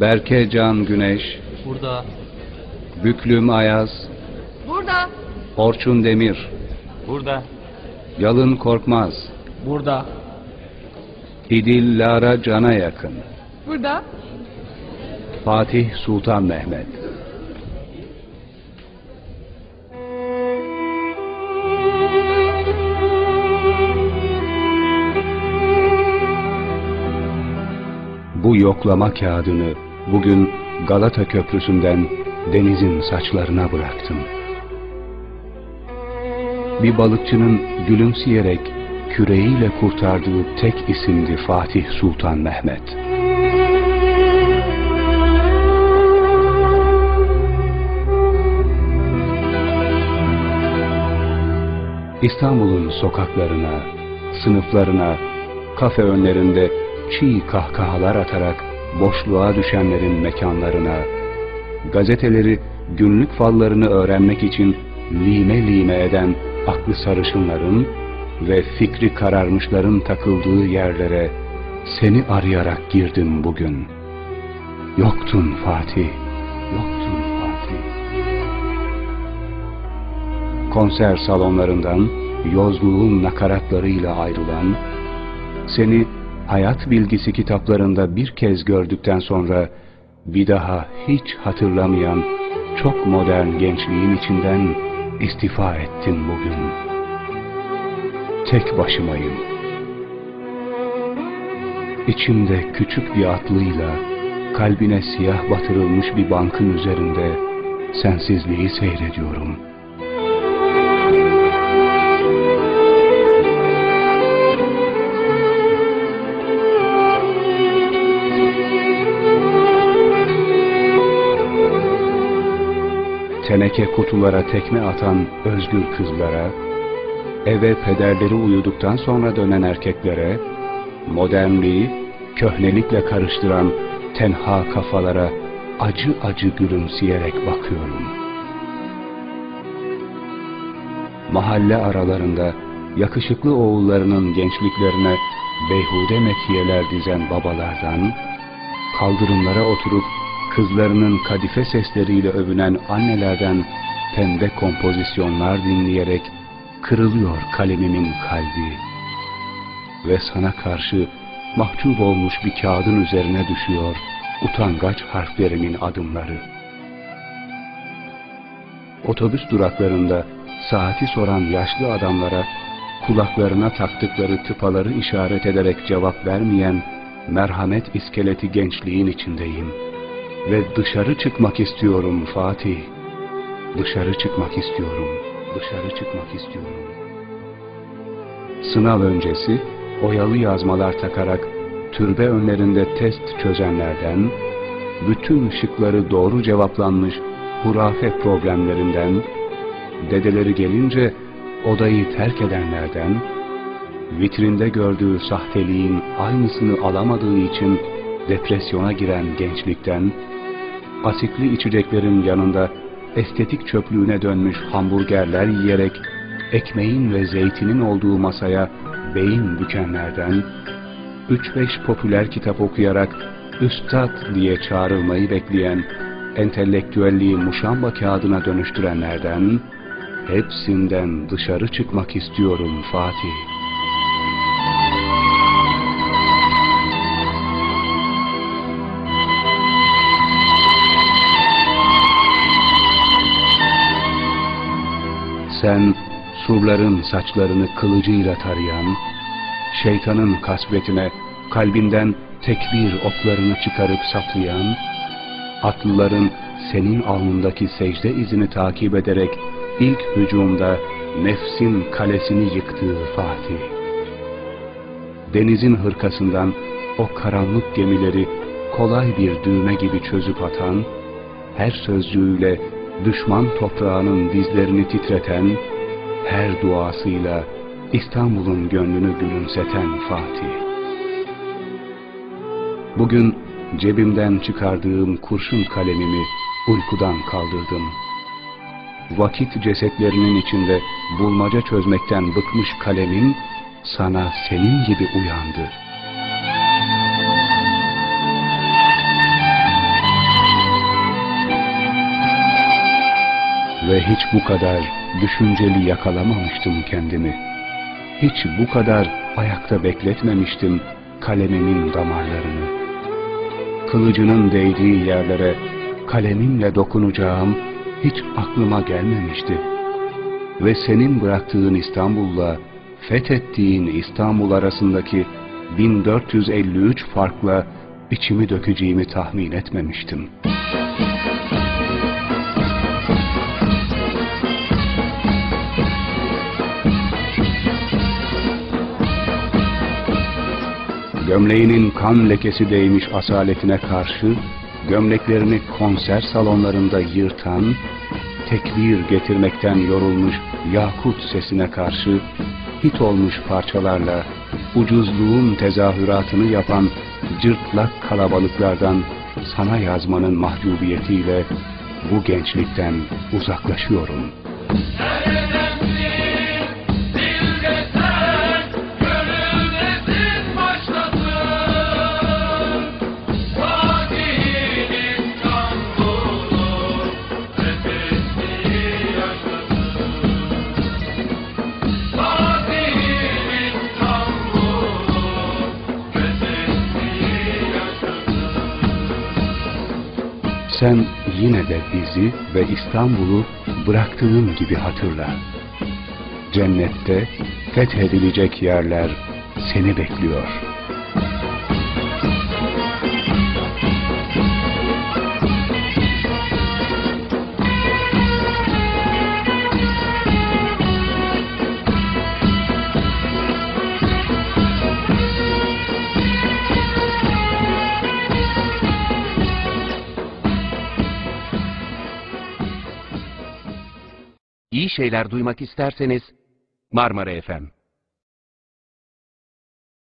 Berke Can Güneş, Burada. Büklüm Ayaz, Burada. Orçun Demir, Burada. Yalın Korkmaz, Burada. İdil Lara Can'a yakın, Burada. Fatih Sultan Mehmet. Bu yoklama kağıdını bugün Galata Köprüsü'nden denizin saçlarına bıraktım. Bir balıkçının gülümseyerek küreğiyle kurtardığı tek isimdi Fatih Sultan Mehmet. İstanbul'un sokaklarına, sınıflarına, kafe önlerinde çiğ kahkahalar atarak boşluğa düşenlerin mekanlarına, gazeteleri günlük fallarını öğrenmek için lime lime eden aklı sarışınların ve fikri kararmışların takıldığı yerlere seni arayarak girdim bugün. Yoktun Fatih, yoktun Fatih. Konser salonlarından yozluğun nakaratlarıyla ayrılan, seni hayat bilgisi kitaplarında bir kez gördükten sonra bir daha hiç hatırlamayan çok modern gençliğin içinden istifa ettin bugün. Tek başımayım. İçimde küçük bir atlıyla kalbine siyah batırılmış bir bankın üzerinde sensizliği seyrediyorum. Teneke kutulara tekme atan özgür kızlara, eve pederleri uyuduktan sonra dönen erkeklere, modernliği köhnelikle karıştıran tenha kafalara acı acı gülümseyerek bakıyorum. Mahalle aralarında yakışıklı oğullarının gençliklerine beyhude metiyeler dizen babalardan, kaldırımlara oturup kızlarının kadife sesleriyle övünen annelerden pembe kompozisyonlar dinleyerek kırılıyor kalemimin kalbi. Ve sana karşı mahcup olmuş bir kağıdın üzerine düşüyor utangaç harflerimin adımları. Otobüs duraklarında saati soran yaşlı adamlara kulaklarına taktıkları tıpaları işaret ederek cevap vermeyen merhamet iskeleti gençliğin içindeyim. Ve dışarı çıkmak istiyorum Fatih. Dışarı çıkmak istiyorum. Dışarı çıkmak istiyorum. Sınav öncesi oyalı yazmalar takarak türbe önlerinde test çözenlerden, bütün şıkları doğru cevaplanmış hurafe problemlerinden, dedeleri gelince odayı terk edenlerden, vitrinde gördüğü sahteliğin aynısını alamadığı için depresyona giren gençlikten, asitli içeceklerin yanında estetik çöplüğüne dönmüş hamburgerler yiyerek ekmeğin ve zeytinin olduğu masaya beyin bükenlerden, 3-5 popüler kitap okuyarak üstad diye çağrılmayı bekleyen entelektüelliği muşamba kağıdına dönüştürenlerden, hepsinden dışarı çıkmak istiyorum Fatih. Sen surların saçlarını kılıcıyla tarayan, şeytanın kasvetine kalbinden tekbir oklarını çıkarıp saplayan, atlıların senin alnındaki secde izini takip ederek ilk hücumda nefsin kalesini yıktığı Fatih. Denizin hırkasından o karanlık gemileri kolay bir düğme gibi çözüp atan, her sözcüğüyle düşman toprağının dizlerini titreten, her duasıyla İstanbul'un gönlünü gülümseten Fatih. Bugün cebimden çıkardığım kurşun kalemimi uykudan kaldırdım. Vakit cesetlerinin içinde bulmaca çözmekten bıkmış kalemim sana senin gibi uyandı. Ve hiç bu kadar düşünceli yakalamamıştım kendimi. Hiç bu kadar ayakta bekletmemiştim kalemimin damarlarını. Kılıcının değdiği yerlere kalemimle dokunacağım hiç aklıma gelmemişti. Ve senin bıraktığın İstanbul'la fethettiğin İstanbul arasındaki 1453 farkla içimi dökeceğimi tahmin etmemiştim. Gömleğinin kan lekesi değmiş asaletine karşı, gömleklerini konser salonlarında yırtan, tekbir getirmekten yorulmuş yakut sesine karşı, hit olmuş parçalarla, ucuzluğun tezahüratını yapan cırtlak kalabalıklardan sana yazmanın mahcubiyetiyle bu gençlikten uzaklaşıyorum. Sen yine de bizi ve İstanbul'u bıraktığın gibi hatırla. Cennette fethedilecek yerler seni bekliyor. İyi şeyler duymak isterseniz Marmara FM